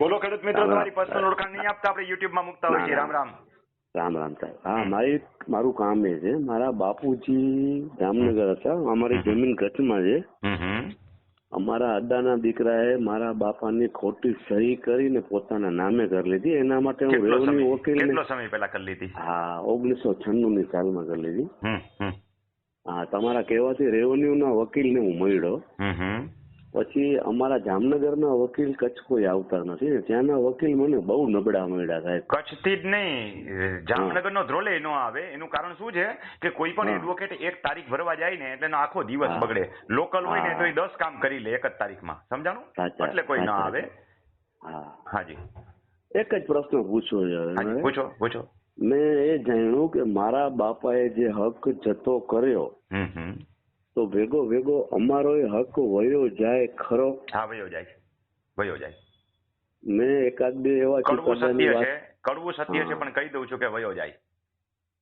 બોલો ખેડૂત મિત્રો. તમારી પર્સનલ ઓળખાણ નહીં આપતા આપણે યુટ્યુબમાં મૂકતા હોય છે રામ રામ રામ. રામ સાહેબ. હા મારી મારું કામ એ છે મારા બાપુજી જામનગર હતા અમારી જમીન કચ્છમાં છે. અમારા અડ્ડાના દીકરાએ મારા બાપાની ખોટી સહી કરીને પોતાના નામે કરી લીધી. એના માટે હું રેવન્યુ કેટલો સમય પહેલા કરી લીધી? હા ઓગણીસો છન્નું ની સાલમાં કરી લીધી. હા તમારા કહેવાથી વકીલ ને હું મળ્યો. પછી અમારા જામનગરના વકીલ કચ્છ કોઈ આવતા નથી ને. ત્યાંના વકીલ મને બહુ નબળા મળ્યા સાહેબ. કચ્છથી જ નહીં જામનગર નો ધ્રોલે નો આવે. એનું કારણ શું છે કે કોઈ પણ એડવોકેટ એક તારીખ ભરવા જાય ને એટલે આખો દિવસ. બગડે. લોકલ હોય ને. તો એ દસ કામ કરી લે એક જ તારીખમાં. સમજાણું? એટલે કોઈ ના આવે. હા. હાજી. એક જ પ્રશ્ન પૂછવો છે. હવે હાજી મારે. પૂછો પૂછો. મેં એ જાણ્યું કે મારા બાપાએ જે હક જતો કર્યો તો ભેગો ભેગો અમારો હક વયો જાય ખરો. હા વયો જાય વયો જાય. મેં એકાદ બે એવા કડવું સત્ય છે. કડવું સત્ય છે પણ કહી દઉં છું કે વયો જાય.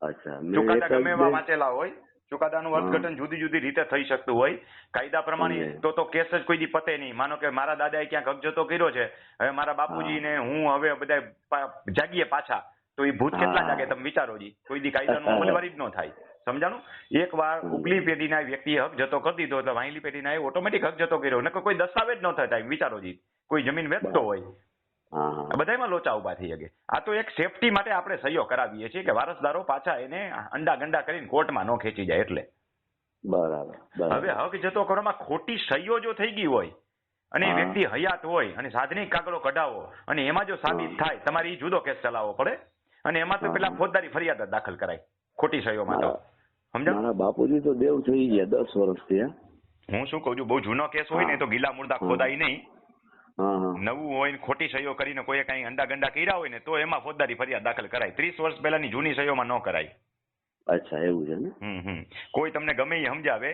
અચ્છા ચુકાદા ગમે એવા વાંચેલા હોય ચુકાદાનું. અર્થઘટન જુદી જુદી રીતે થઈ શકતું હોય. કાયદા પ્રમાણે તો તો કેસ જ કોઈ દી પતે નહીં. માનો કે મારા દાદાએ ક્યાંક અગજતો કર્યો છે હવે મારા બાપુજીને હું. હવે બધા જાગીએ પાછા. તો એ ભૂત કેટલા. જાગે તમે વિચારો જી. કોઈ દી કાયદાનું અમલવારી જ ન થાય. સમજાણું? એક વાર ઉપલી પેઢીના વ્યક્તિએ હક જતો કરી દીધો એટલે વાહિલી પેઢીના ઓટોમેટિક હક જતો કર્યો. નકર કોઈ દસ્તાવેજ ન થતા વિચારો જી. કોઈ જમીન વેચતો હોય. બધાયમાં લોચા ઊભા થઈ શકે. આ તો એક સેફટી માટે આપણે સહયોગ કરાવીએ છીએ કે વારસદારો પાછા એને અંડા ગંડા કરીને કોર્ટમાં ન ખેંચી જાય એટલે. બરાબર બરાબર. હવે હક જતો કરવામાં ખોટી સહીઓ જો થઈ ગઈ હોય અને એ વ્યક્તિ હયાત હોય અને સાધનિક કાગળો કઢાવો અને એમાં જો સાબિત થાય તમારે એ જુદો કેસ ચલાવવો પડે. અને એમાં તો પેલા ફોજદારી ફરિયાદ દાખલ કરાય. ખોટી સહીઓમાં તો. મારા- સમજા મારા બાપુજી તો દેવ થઈ ગયા દસ વર્ષ થયા. હું શું કઉ છું બહુ જૂનો કેસ હોય ને તો ગીલા મુર્દા. ખોદાય નહીં. નવું હોય ને ખોટી સહીઓ કરીને કોઈ કઈ અંડા ગંડા કર્યા હોય ને તો એમાં ફોજદારી ફરિયાદ દાખલ કરાય. ત્રીસ વર્ષ પહેલાની જૂની સહીઓમાં ન કરાય. અચ્છા એવું છે ને? કોઈ તમને ગમે એ સમજાવે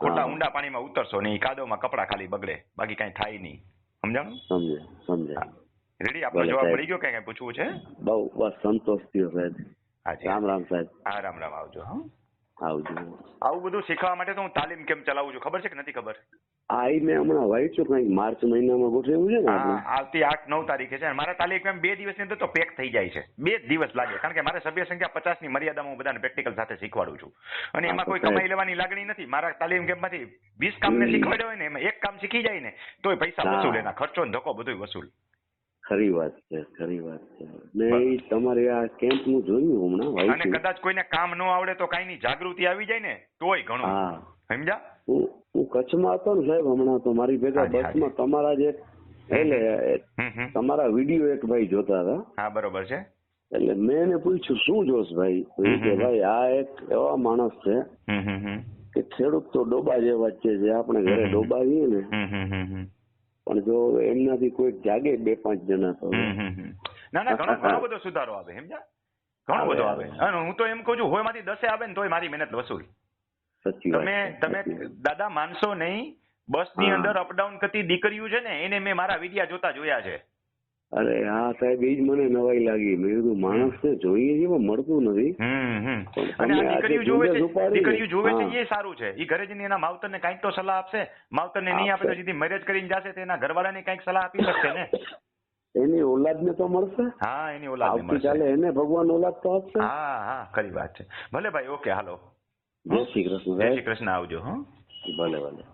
ખોટા. ઊંડા પાણીમાં ઉતરશો નહીં કાદવમાં કપડા ખાલી બગડે બાકી કઈ થાય નહીં. સમજાણું? સમજે સમજે. રેડી આપણો જવાબ પડી મળી ગયો કઈ પૂછવું છે? બહુ બસ સંતોષ થયો સાહેબ. રામ રામ સાહેબ. હા રામ રામ. આવજો હા. આવજો. આવું બધું શીખવા માટે તો હું તાલીમ કેમ ચલાવું છું? ખબર છે કે નથી ખબર? ઈ મેં હમણાં વાંચ્યું કંઈક માર્ચ મહિનામાં ગોઠવ્યું છે ને આપણે. આવતી આઠ નવ તારીખે છે. અને મારા તાલીમ કેમ બે દિવસની અંદર તો પેક થઈ જાય છે. બે જ દિવસ લાગે. કારણ કે મારે સભ્ય સંખ્યા પચાસની મર્યાદામાં હું બધાને પ્રેક્ટિકલ સાથે શીખવાડું છું. અને એમાં કોઈ કમાઈ લેવાની લાગણી નથી. મારા તાલીમ કેમ્પમાંથી વીસ કામને હમ. શીખવાડ્યા હોય ને એમાં એક કામ શીખી જાય ને તોય પૈસા હા. વસૂલ એના. ખર્ચો ને ધક્કો બધું વસૂલ. ખરી વાત છે ખરી વાત છે ને તમારે આ કેમ્પનું જોયું હમણાં અને વાંચ્યું કદાચ કોઈને કામ ન આવડે તો કઈ ની જાગૃતિ આવી જાય ને તોય ઘણું હા સમજ્યા હું હું કચ્છમાં હતો ને સાહેબ હમણાં તો મારી ભેગા બસમાં તમારા જે એટલે. તમારા વીડિયો એક ભાઈ જોતા હતા હા બરોબર છે એટલે મેં એને પૂછ્યું શું જોશ ભાઈ કે. ભાઈ આ એક એવા માણસ છે. કે ખેડૂત તો ડોબા જેવા જ છે જે આપણે ઘરે. ડોબાવીએ ને. પણ જો એમનાથી કોઈ જાગે બે પાંચ જણા તો. ના ના ઘણો ઘણો બધો સુધારો આવે સમજ્યા ઘણો બધો આવે. અને હું તો એમ કહું છું હોયમાંથી દસે આવે ને તોય મારી મહેનત વસૂલ. તમે તમે દાદા માનશો નહીં બસની અંદર અપડાઉન કરતી દીકરીઓ છે ને એને મેં મારા વિડિયા જોતા જોયા છે. અરે હા સાહેબ એ જ મને નવાઈ લાગી. મેં કીધું માણસ ને જોઈએ છે પણ મળતું નથી. દીકરીઓ જોવે છે ને. એ સારું છે. એ ઘરે જઈને એના માવતરને કંઈક તો સલાહ આપશે. માવતરને નહીં આપે તો આપશે. મેરેજ કરીને જશે તો એના ઘરવાળાને કંઈક સલાહ આપી શકશે ને? એની ઓલાદ ને તો મળશે? હા એની ઓલાદ મળશે. ચાલે એને ભગવાન ઓલાદ તો આપશે? હા હા ખરી વાત છે. ભલે ભાઈ ઓકે હાલો. જય શ્રી કૃષ્ણ જય શ્રી કૃષ્ણ આવજો હા. ભલે ભલે.